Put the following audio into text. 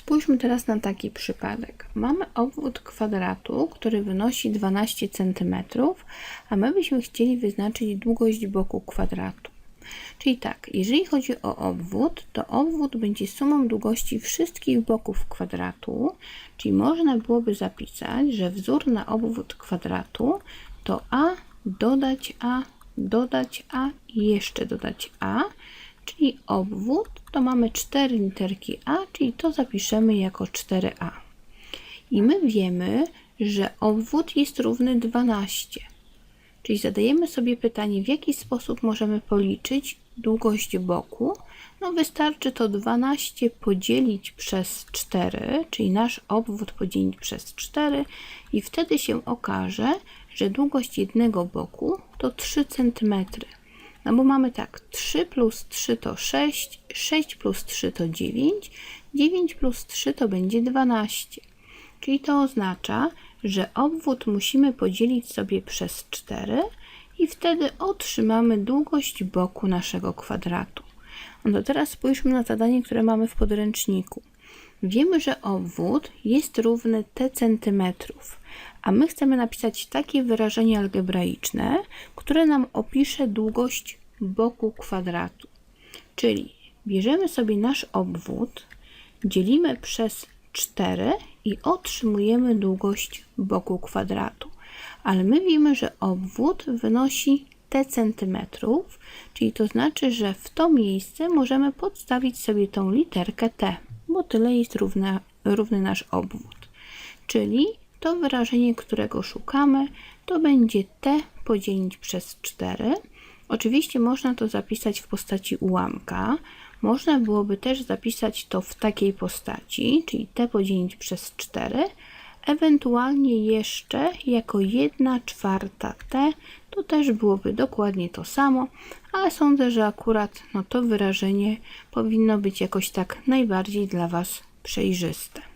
Spójrzmy teraz na taki przypadek. Mamy obwód kwadratu, który wynosi 12 cm, a my byśmy chcieli wyznaczyć długość boku kwadratu. Czyli tak, jeżeli chodzi o obwód, to obwód będzie sumą długości wszystkich boków kwadratu, czyli można byłoby zapisać, że wzór na obwód kwadratu to a dodać a, dodać a i jeszcze dodać a, czyli obwód to mamy 4 literki a, czyli to zapiszemy jako 4a. I my wiemy, że obwód jest równy 12. Czyli zadajemy sobie pytanie, w jaki sposób możemy policzyć długość boku. No wystarczy to 12 podzielić przez 4, czyli nasz obwód podzielić przez 4 i wtedy się okaże, że długość jednego boku to 3 cm. No bo mamy tak, 3 plus 3 to 6, 6 plus 3 to 9, 9 plus 3 to będzie 12. Czyli to oznacza, że obwód musimy podzielić sobie przez 4 i wtedy otrzymamy długość boku naszego kwadratu. No to teraz spójrzmy na zadanie, które mamy w podręczniku. Wiemy, że obwód jest równy t centymetrów, a my chcemy napisać takie wyrażenie algebraiczne, które nam opisze długość boku kwadratu. Czyli bierzemy sobie nasz obwód, dzielimy przez 4 i otrzymujemy długość boku kwadratu. Ale my wiemy, że obwód wynosi t centymetrów, czyli to znaczy, że w to miejsce możemy podstawić sobie tą literkę t, bo tyle jest równa, równy nasz obwód. Czyli to wyrażenie, którego szukamy, to będzie t podzielić przez 4. Oczywiście można to zapisać w postaci ułamka. Można byłoby też zapisać to w takiej postaci, czyli t podzielić przez 4, ewentualnie jeszcze jako 1 czwarta t, to też byłoby dokładnie to samo, ale sądzę, że akurat no, to wyrażenie powinno być jakoś tak najbardziej dla Was przejrzyste.